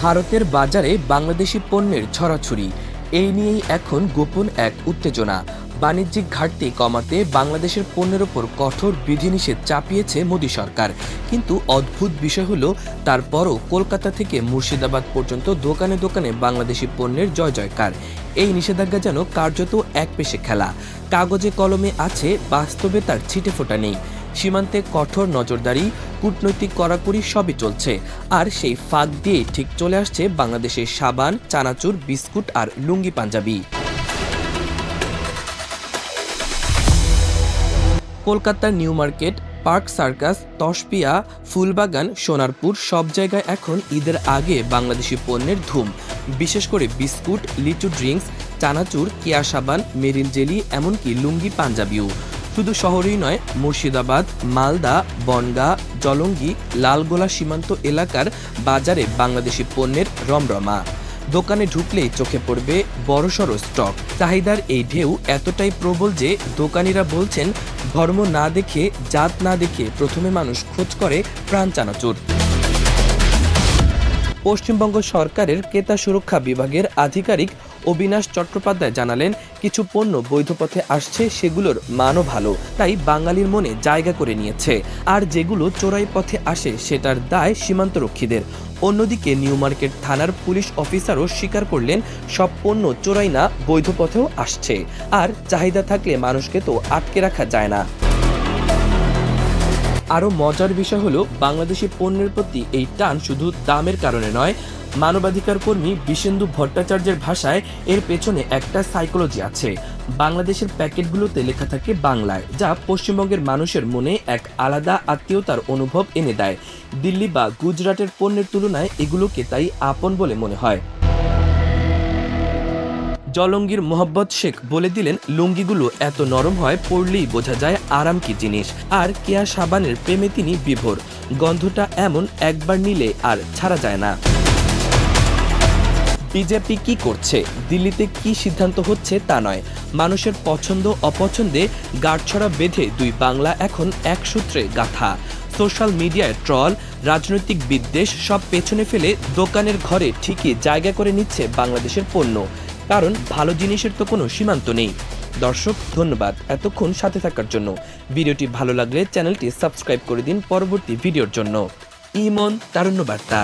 ভারতের বাজারে বাংলাদেশি পণ্যের ছড়াছড়ি। এই নিয়েই এখন গোপন এক উত্তেজনা। বাণিজ্যিক ঘাটতি কমাতে বাংলাদেশের পণ্যের ওপর কঠোর বিধিনিষেধ চাপিয়েছে মোদী সরকার। কিন্তু অদ্ভুত বিষয় হলো, তারপরও কলকাতা থেকে মুর্শিদাবাদ পর্যন্ত দোকানে দোকানে বাংলাদেশি পণ্যের জয় জয়কার। এই নিষেধাজ্ঞা যেন কার্যত এক পেশে খেলা। কাগজে কলমে আছে, বাস্তবে তার ছিটে ফোটা নেই। সীমান্তে কঠোর নজরদারি, কূটনৈতিক কড়াকড়ি সবই চলছে। আর সেই ফাঁক দিয়ে ঠিক চলে আসছে বাংলাদেশের সাবান, চানাচুর, বিস্কুট আর লুঙ্গি পাঞ্জাবি। কলকাতার নিউ মার্কেট, পার্ক সার্কাস, তসপিয়া, ফুলবাগান, সোনারপুর সব জায়গায় এখন ঈদের আগে বাংলাদেশি পণ্যের ধুম। বিশেষ করে বিস্কুট, লিচু ড্রিঙ্কস, চানাচুর, কেয়া সাবান, মেরিন জেলি, এমনকি লুঙ্গি পাঞ্জাবিও। শুধু শহরেই নয়, মুর্শিদাবাদ, মালদা, বনগাঁ, জলঙ্গি, লালগোলা সীমান্ত এলাকার বাজারে বাংলাদেশি পণ্যের রমরমা। দোকানে ঢুকলেই চোখে পড়বে বড়সড় স্টক। চাহিদার এই ঢেউ এতটাই প্রবল যে দোকানিরা বলছেন, ধর্ম না দেখে, জাত না দেখে প্রথমে মানুষ খোঁজ করে প্রাণ চানাচুর পশ্চিমবঙ্গ সরকারের ক্রেতা সুরক্ষা বিভাগের আধিকারিক অবিনাশ চট্টোপাধ্যায় জানালেন, কিছু পণ্য বৈধ পথে আসছে, সেগুলোর মানও ভালো, তাই বাঙালির মনে জায়গা করে নিয়েছে। আর যেগুলো চোরাই পথে আসে, সেটার দায় সীমান্তরক্ষীদের। অন্যদিকে নিউ মার্কেট থানার পুলিশ অফিসারও স্বীকার করলেন, সব পণ্য চোরাই না বৈধ পথেও আসছে। আর চাহিদা থাকলে মানুষকে তো আটকে রাখা যায় না। আরও মজার বিষয় হলো, বাংলাদেশি পণ্যের প্রতি এই টান শুধু দামের কারণে নয়, মানবাধিকার কর্মী বিশেন্দু ভট্টাচার্যের ভাষায় এর পেছনে একটা সাইকোলজি আছে। বাংলাদেশের প্যাকেটগুলোতে লেখা থাকে বাংলায়, যা পশ্চিমবঙ্গের মানুষের মনে এক আলাদা আত্মীয়তার অনুভব এনে দেয়। দিল্লি বা গুজরাটের পণ্যের তুলনায় এগুলোকে তাই আপন বলে মনে হয়। জলঙ্গির মোহাম্মদ শেখ বলে দিলেন, লুঙ্গিগুলো এত নরম হয় পড়লেই বোঝা যায় আরাম কি জিনিস। আর কেয়া সাবানের প্রেমে তিনি বিভোর। গন্ধটা এমন, একবার নিলে আর ছাড়া যায় না। বিজেপি কি করছে? দিল্লিতে কি সিদ্ধান্ত হচ্ছে তা নয়। মানুষের পছন্দ, অপছন্দে গাঁটছড়া বেঁধে দুই বাংলা এখন এক সূত্রে গাথা। সোশ্যাল মিডিয়ায় ট্রল, রাজনৈতিক বিদ্বেষ সব পেছনে ফেলে দোকানের ঘরে ঠিকই জায়গা করে নিচ্ছে বাংলাদেশের পণ্য। কারণ ভালো জিনিসের তো কোনো সীমান্ত নেই। দর্শক, ধন্যবাদ এতক্ষণ সাথে থাকার জন্য। ভিডিওটি ভালো লাগলে চ্যানেলটি সাবস্ক্রাইব করে দিন পরবর্তী ভিডিওর জন্য। ইমন তারুণ্য বার্তা